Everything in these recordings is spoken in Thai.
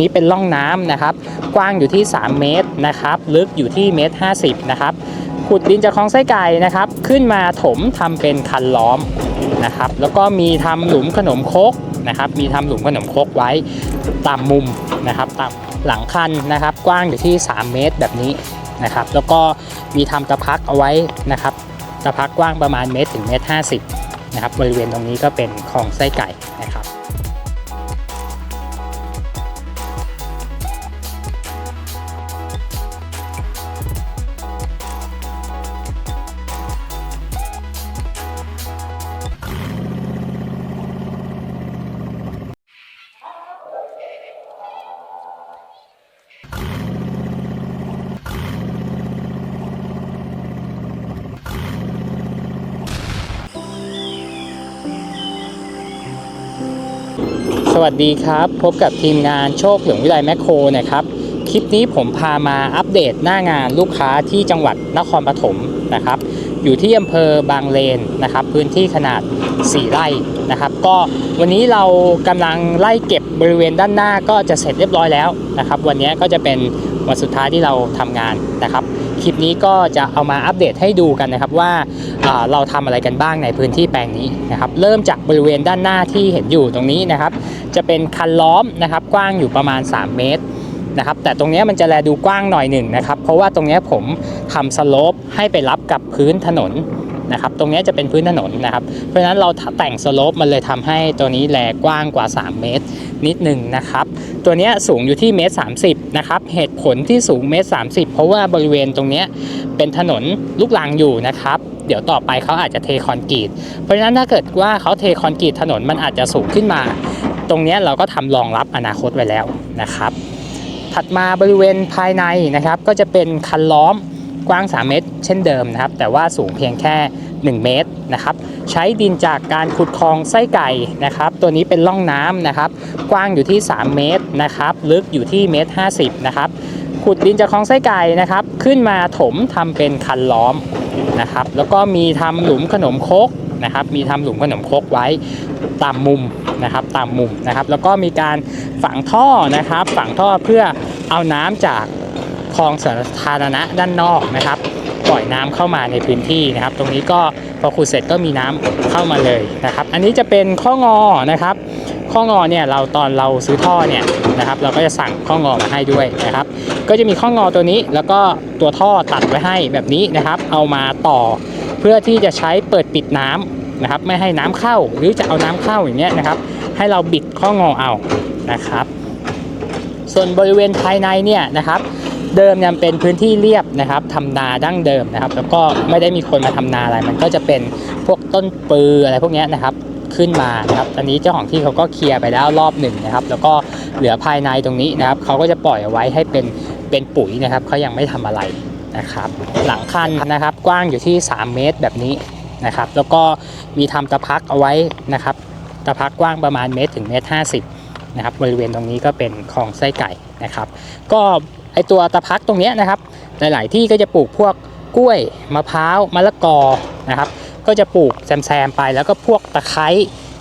นี้เป็นร่องน้ำนะครับ กว้างอยู่ที่ 3 เมตรนะครับ ลึกอยู่ที่เมตร 50 นะครับ ขุดดินจากคลองไส้ไก่นะครับ ขึ้นมาถมทำเป็นคันล้อมนะครับ แล้วก็มีทำหลุมขนมคกนะครับ มีทำหลุมขนมคกไว้ตามมุมนะครับตามหลังคันนะครับ กว้างอยู่ที่ 3 เมตรแบบนี้นะครับ แล้วก็มีทำตะพักเอาไว้นะครับ ตะพักกว้างประมาณเมตรถึงเมตร50นะครับ บริเวณตรงนี้ก็เป็นคลองไส้ไก่นะครับ วัสดีครับ พบกับทีมงานโชคเหลืองวิไลแมคโครนะครับ คลิปนี้ผมพามาอัปเดตหน้างานลูกค้าที่จังหวัดนครปฐมนะครับ อยู่ที่อำเภอบางเลนนะครับ พื้นที่ขนาด 4 ไร่นะครับ ก็วันนี้เรากำลังไล่เก็บบริเวณด้านหน้าก็จะเสร็จเรียบร้อยแล้วนะครับ วันนี้ก็จะเป็นวันสุดท้ายที่เราทำงานนะครับ คลิปนี้ก็จะเอามาอัปเดตให้ดูกันนะครับว่าเราทำอะไรกันบ้างในพื้นที่แปลงนี้นะครับเริ่มจากบริเวณด้านหน้าที่เห็นอยู่ตรงนี้นะครับ จะเป็นคันล้อมนะครับกว้างอยู่ประมาณ 3 เมตรนะครับแต่ตรงนี้มันจะแลดูกว้างหน่อยหนึ่งนะครับ เพราะว่าตรงนี้ผมทำสโลปให้ไปรับกับพื้นถนน นะครับตรงนี้จะเป็นพื้นถนนนะครับ เพราะฉะนั้นเราแต่งสโลปมันเลยทำให้ตัวนี้แลกว้างกว่า 3 เมตร นิดหนึ่งนะครับ ตัวนี้สูงอยู่ที่เมตร30นะครับเหตุผลที่สูงเมตร30เพราะว่าบริเวณตรงนี้เป็นถนนลูกรังอยู่นะครับเดี๋ยวต่อไปเขาอาจจะเทคอนกรีต เพราะฉะนั้นถ้าเกิดว่าเขาเทคอนกรีตถนนมันอาจจะสูงขึ้นมา ตรงนี้เราก็ทำรองรับอนาคตไว้แล้วนะครับ ถัดมาบริเวณภายในนะครับก็จะเป็นคันล้อม กว้าง 3 เมตร เช่นเดิมนะครับ แต่ว่าสูงเพียงแค่ 1 เมตรนะครับ ใช้ดินจากการขุดคลองไส้ไก่นะครับ ตัวนี้เป็นร่องน้ำนะครับ กว้างอยู่ที่ 3 เมตรนะครับ ลึกอยู่ที่เมตร 50 นะครับ ขุดดินจากคลองไส้ไก่นะครับ ขึ้นมาถมทำเป็นคันล้อมนะครับ แล้วก็มีทำหลุมขนมคกนะครับ มีทำหลุมขนมคกไว้ตามมุมนะครับ ตามมุมนะครับ แล้วก็มีการฝังท่อนะครับ ฝังท่อเพื่อเอาน้ำจาก คลองสาธารณะด้านนอกนะครับ ปล่อยน้ำเข้ามาในพื้นที่นะครับ ตรงนี้ก็พอขุดเสร็จก็มีน้ำเข้ามาเลยนะครับ อันนี้จะเป็นข้องอนะครับ ข้องอเนี่ยเราตอนเราซื้อท่อเนี่ยนะครับ เราก็จะสั่งข้องอมาให้ด้วยนะครับ ก็จะมีข้องอตัวนี้แล้วก็ตัวท่อตัดไว้ให้แบบนี้นะครับ เอามาต่อเพื่อที่จะใช้เปิดปิดน้ำนะครับ ไม่ให้น้ำเข้าหรือจะเอาน้ำเข้าอย่างเงี้ยนะครับ ให้เราบิดข้องอเอานะครับ ส่วนบริเวณภายในเนี่ยนะครับ เดิมยังเป็นพื้นที่เรียบนะครับทำนาดั้งเดิมนะครับ แล้วก็ไม่ได้มีคนมาทำนาอะไร มันก็จะเป็นพวกต้นปืออะไรพวกนี้นะครับขึ้นมานะครับตอนนี้เจ้าของที่เขาก็เคลียร์ไปแล้วรอบหนึ่งนะครับ แล้วก็เหลือภายในตรงนี้นะครับเขาก็จะปล่อยเอาไว้ให้เป็นเป็นปุ๋ยนะครับเขายังไม่ทำอะไรนะครับ หลังคันนะครับกว้างอยู่ที่ 3 เมตรแบบนี้นะครับ แล้วก็มีทำตะพักเอาไว้นะครับ ตะพักกว้างประมาณเมตรถึงเมตรห้าสิบนะครับบริเวณตรงนี้ก็เป็นคลองไส้ไก่นะครับ ก็ ไอตัวตะพักตรงเนี้ยนะครับหลาย ๆ ที่ก็จะปลูกพวกกล้วยมะพร้าวมะละกอนะครับ ก็จะปลูกแซมๆไปแล้วก็พวกตะไคร้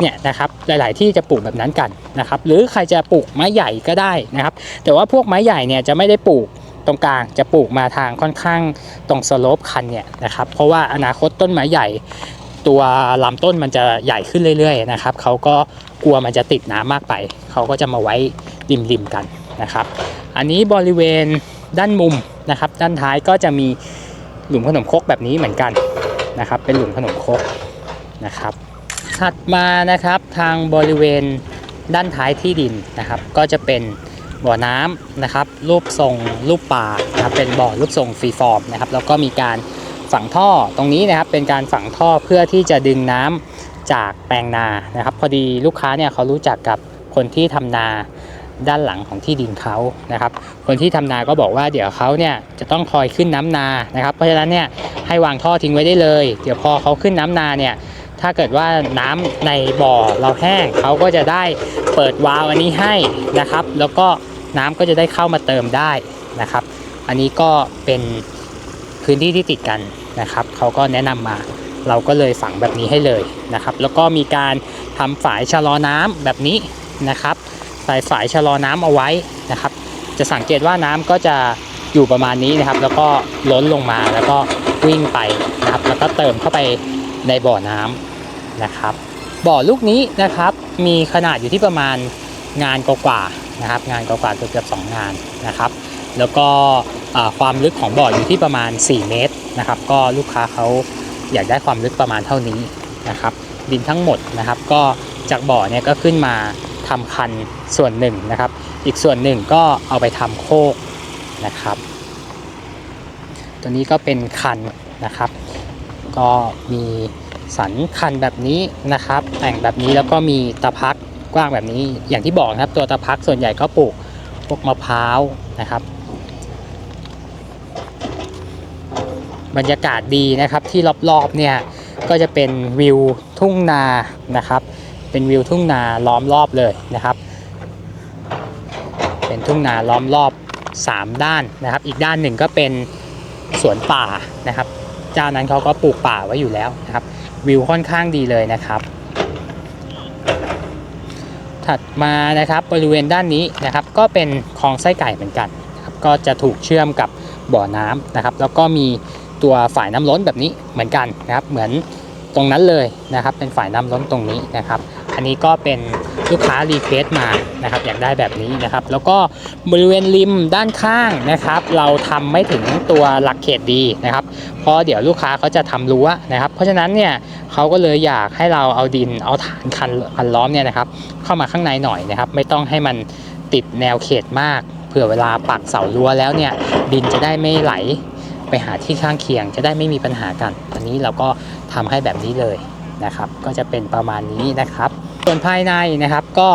เนี่ยนะครับหลาย ๆ ที่จะปลูกแบบนั้นกันนะครับหรือใครจะปลูกไม้ใหญ่ก็ได้นะครับ แต่ว่าพวกไม้ใหญ่เนี่ยจะไม่ได้ปลูกตรงกลางจะปลูกมาทางค่อนข้างตรงสโลปคันเนี่ยนะครับเพราะว่าอนาคตต้นไม้ใหญ่ ตัวลำต้นมันจะใหญ่ขึ้นเรื่อย ๆ นะครับเขาก็กลัวมันจะติดน้ำมากไป เขาก็จะมาไว้ริมๆกัน นะครับ อันนี้บริเวณด้านมุมนะครับ ด้านท้ายก็จะมีหลุมขนมครกแบบนี้เหมือนกันนะครับ เป็นหลุมขนมครกนะครับ ถัดมานะครับทางบริเวณด้านท้ายที่ดินนะครับ ก็จะเป็นบ่อน้ำนะครับ รูปทรงรูปปลานะครับเป็นบ่อรูปทรงฟรีฟอร์มนะครับ แล้วก็มีการฝังท่อตรงนี้นะครับเป็นการฝังท่อเพื่อที่จะดึงน้ำจากแปลงนานะครับ พอดีลูกค้าเนี่ยเขารู้จักกับคนที่ทำนา ด้านหลังของที่ดินเขานะครับ คนที่ทำนาก็บอกว่าเดี๋ยวเขาเนี่ยจะต้องคอยขึ้นน้ำนานะครับ เพราะฉะนั้นเนี่ยให้วางท่อทิ้งไว้ได้เลย เดี๋ยวพอเขาขึ้นน้ำนาเนี่ยถ้าเกิดว่าน้ำในบ่อเราแห้งเขาก็จะได้เปิดวาล์วอันนี้ให้นะครับ แล้วก็น้ำก็จะได้เข้ามาเติมได้นะครับ อันนี้ก็เป็นพื้นที่ที่ติดกันนะครับเขาก็แนะนำมาเราก็เลยฝังแบบนี้ให้เลยนะครับ แล้วก็มีการทำฝายชะลอน้ำแบบนี้นะครับ ใส่ฝายชะลอน้ำเอาไว้นะครับ จะสังเกตว่าน้ำก็จะอยู่ประมาณนี้นะครับ แล้วก็ล้นลงมาแล้วก็วิ่งไปนะครับ แล้วก็เติมเข้าไปในบ่อน้ำนะครับ บ่อลูกนี้นะครับ มีขนาดอยู่ที่ประมาณงานกว่าๆนะครับ งานกว่าๆเกือบๆสองงานนะครับ แล้วก็ความลึกของบ่ออยู่ที่ประมาณ 4 เมตรนะครับ ก็ลูกค้าเขาอยากได้ความลึกประมาณเท่านี้นะครับ ดินทั้งหมดนะครับ ก็จากบ่อเนี่ยก็ขึ้นมา ทำคันส่วนหนึ่งนะครับ อีกส่วนหนึ่งก็เอาไปทำโคกนะครับ ตัวนี้ก็เป็นคันนะครับ ก็มีสันคันแบบนี้นะครับ แต่งแบบนี้แล้วก็มีตะพักกว้างแบบนี้อย่างที่บอกนะครับ ตัวตะพักส่วนใหญ่ก็ปลูกพวกมะพร้าวนะครับ บรรยากาศดีนะครับที่รอบๆเนี่ยก็จะเป็นวิวทุ่งนานะครับ เป็นวิวทุ่งนาล้อมรอบเลยนะครับ เป็นทุ่งนาล้อมรอบ 3 ด้านนะครับ อีกด้านหนึ่งก็เป็นสวนป่านะครับ เจ้านั้นเขาก็ปลูกป่าไว้อยู่แล้วนะครับ วิวค่อนข้างดีเลยนะครับ ถัดมานะครับบริเวณด้านนี้นะครับ ก็เป็นคลองไส้ไก่เหมือนกันนะครับก็จะถูกเชื่อมกับบ่อน้ำนะครับ แล้วก็มีตัวฝ่ายน้ำล้นแบบนี้เหมือนกันนะครับ เหมือนตรงนั้นเลยนะครับ เป็นฝ่ายน้ำล้นตรงนี้นะครับ อันนี้ก็เป็นลูกค้ารีเควสมานะครับอยากได้แบบนี้นะครับ แล้วก็บริเวณริมด้านข้างนะครับ เราทำไม่ถึงตัวหลักเขตดีนะครับ เพราะเดี๋ยวลูกค้าเขาจะทำรั้วนะครับ เพราะฉะนั้นเนี่ยเขาก็เลยอยากให้เราเอาดินเอาฐานคันคันล้อมเนี่ยนะครับ เข้ามาข้างในหน่อยนะครับ ไม่ต้องให้มันติดแนวเขตมากเผื่อเวลาปักเสารั้วแล้วเนี่ยดินจะได้ไม่ไหลไปหาที่ข้างเคียงจะได้ไม่มีปัญหากัน อันนี้เราก็ทำให้แบบนี้เลยนะครับ ก็จะเป็นประมาณนี้นะครับ ส่วนภายในนะครับก็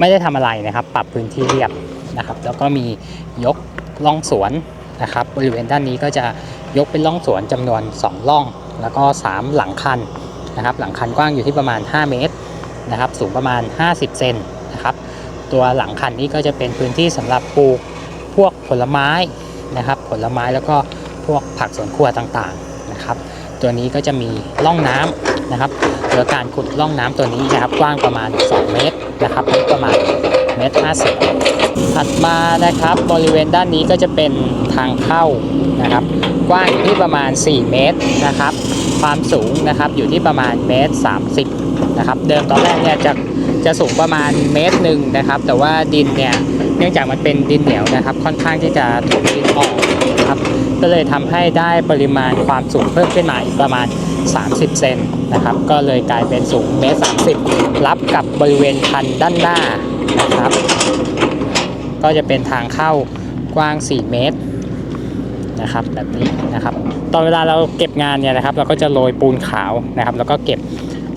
ไม่ได้ทำอะไรนะครับ ปรับพื้นที่เรียบนะครับ แล้วก็มียกล่องสวนนะครับ บริเวณด้านนี้ก็จะยกเป็นล่องสวนจำนวน 2 ล่อง แล้วก็ 3 หลังคันนะครับ หลังคันกว้างอยู่ที่ประมาณ 5 เมตรนะครับ สูงประมาณ 50 เซนนะครับ ตัวหลังคันนี้ก็จะเป็นพื้นที่สำหรับปลูกพวกผลไม้นะครับ ผลไม้แล้วก็พวกผักสวนครัวต่างๆนะครับ ตัวนี้ก็จะมีร่องน้ำนะครับ โดยการขุดร่องน้ำตัวนี้นะครับกว้างประมาณ 2 เมตรนะครับลึกประมาณเมตรห้าสิบถัดมานะครับบริเวณด้านนี้ก็จะเป็นทางเข้านะครับ กว้างอยู่ที่ประมาณ 4 เมตรนะครับ ความสูงนะครับอยู่ที่ประมาณเมตร30นะครับเดิมตอนแรกเนี่ยจะจะสูงประมาณเมตรหนึ่งนะครับ แต่ว่าดินเนี่ยเนื่องจากมันเป็นดินเหนียวนะครับ ค่อนข้างที่จะถูกดินออกนะครับก็เลยทำให้ได้ปริมาณความสูงเพิ่มขึ้นมาอีกประมาณ 30 เซน นะครับ ก็เลยกลายเป็นสูงเมตร30รับกับบริเวณคันด้านหน้านะครับ ก็จะเป็นทางเข้ากว้าง 4 เมตรนะครับแบบนี้นะครับ ตอนเวลาเราเก็บงานเนี่ยนะครับ เราก็จะโรยปูนขาวนะครับ แล้วก็เก็บ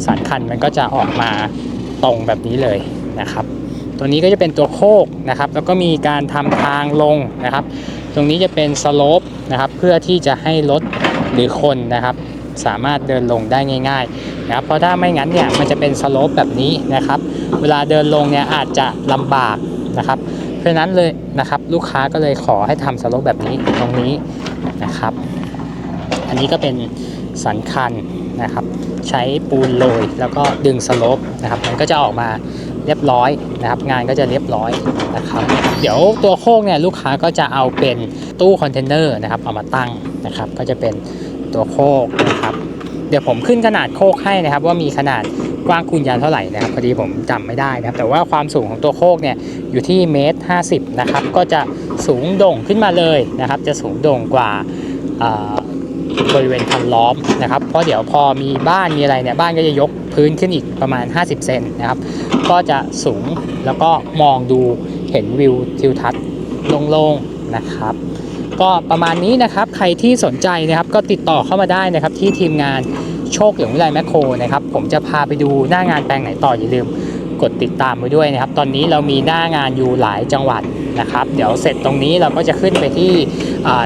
สันคันมันก็จะออกมาตรงแบบนี้เลยนะครับ ตัวนี้ก็จะเป็นตัวโคกนะครับ แล้วก็มีการทำทางลงนะครับ ตรงนี้จะเป็นสโลปนะครับ เพื่อที่จะให้รถหรือคนนะครับ สามารถเดินลงได้ง่ายๆนะครับเพราะถ้าไม่งั้นเนี่ยมันจะเป็นสโลปแบบนี้นะครับ เวลาเดินลงเนี่ยอาจจะลำบากนะครับ เพราะนั้นเลยนะครับลูกค้าก็เลยขอให้ทำสโลปแบบนี้ตรงนี้นะครับ อันนี้ก็เป็นสันคันนะครับ ใช้ปูนโรยแล้วก็ดึงสโลปนะครับมันก็จะออกมาเรียบร้อยนะครับ งานก็จะเรียบร้อยนะครับ เดี๋ยวตัวโค้งเนี่ยลูกค้าก็จะเอาเป็นตู้คอนเทนเนอร์นะครับเอามาตั้งนะครับ ก็จะเป็น ตัวโคกนะครับ เดี๋ยวผมขึ้นขนาดโคกให้นะครับ ว่ามีขนาดกว้างคูณยาวเท่าไหร่นะครับพอดีผมจำไม่ได้นะครับ แต่ว่าความสูงของตัวโคกเนี่ยอยู่ที่เมตรห้าสิบนะครับ ก็จะสูงโด่งขึ้นมาเลยนะครับ จะสูงโด่งกว่าอ่าบริเวณคันล้อมนะครับ เพราะเดี๋ยวพอมีบ้านมีอะไรเนี่ยบ้านก็จะยกพื้นขึ้นอีกประมาณ 50 เซนนะครับ ก็จะสูงแล้วก็มองดูเห็นวิวทิวทัศน์โล่งๆนะครับ ก็ประมาณนี้นะครับใครที่สนใจนะครับก็ติดต่อเข้ามาได้นะครับที่ทีมงานโชคเหลืองวิไลแมคโครนะครับผมจะพาไปดูหน้างานแปลงไหนต่ออย่าลืมกดติดตามไว้ด้วยนะครับ ตอนนี้เรามีหน้างานอยู่หลายจังหวัดนะครับ เดี๋ยวเสร็จตรงนี้เราก็จะขึ้นไปที่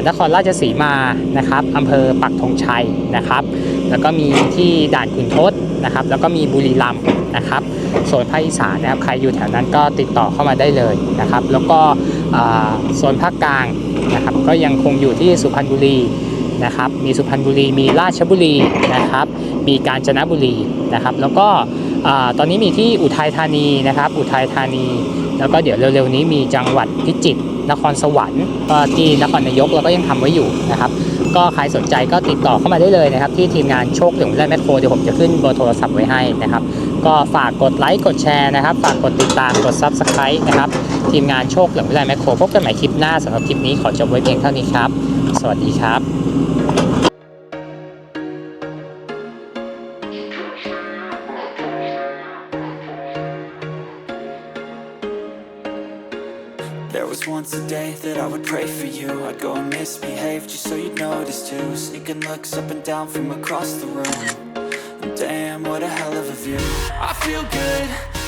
นครราชสีมานะครับอำเภอปักธงชัยนะครับ แล้วก็มีที่ด่านขุนทดนะครับ แล้วก็มีบุรีรัมย์นะครับโซนภาคอีสานนะครับ ใครอยู่แถวนั้นก็ติดต่อเข้ามาได้เลยนะครับ แล้วก็ โซนภาคกลางนะครับก็ยังคงอยู่ที่สุพรรณบุรีนะครับมีสุพรรณบุรีมีราชบุรีนะครับมีกาญจนบุรีนะครับแล้วก็ตอนนี้มีที่อุทัยธานีนะครับอุทัยธานี แล้วก็เดี๋ยวเร็วๆนี้มีจังหวัดพิจิตรนครสวรรค์ก็ที่นครนายกเราก็ยังทำไว้อยู่นะครับก็ใครสนใจก็ติดต่อเข้ามาได้เลยนะครับ ที่ทีมงานโชคเหลืองวิไลแมคโครเดี๋ยวผมจะขึ้นเบอร์โทรศัพท์ไว้ให้นะครับ ก็ฝากกดไลค์กดแชร์นะครับ ฝากกดติดตามกด Subscribe นะครับ ทีมงานโชคเหลืองวิไลแมคโครพบกันใหม่คลิปหน้าสำหรับคลิปนี้ขอจบไว้เพียงเท่านี้ครับ สวัสดีครับ There was once a day that I would pray for you I'd go and misbehave just so you'd notice too Sneaking looks up and down from across the room And Damn, what a hell of a view I feel good,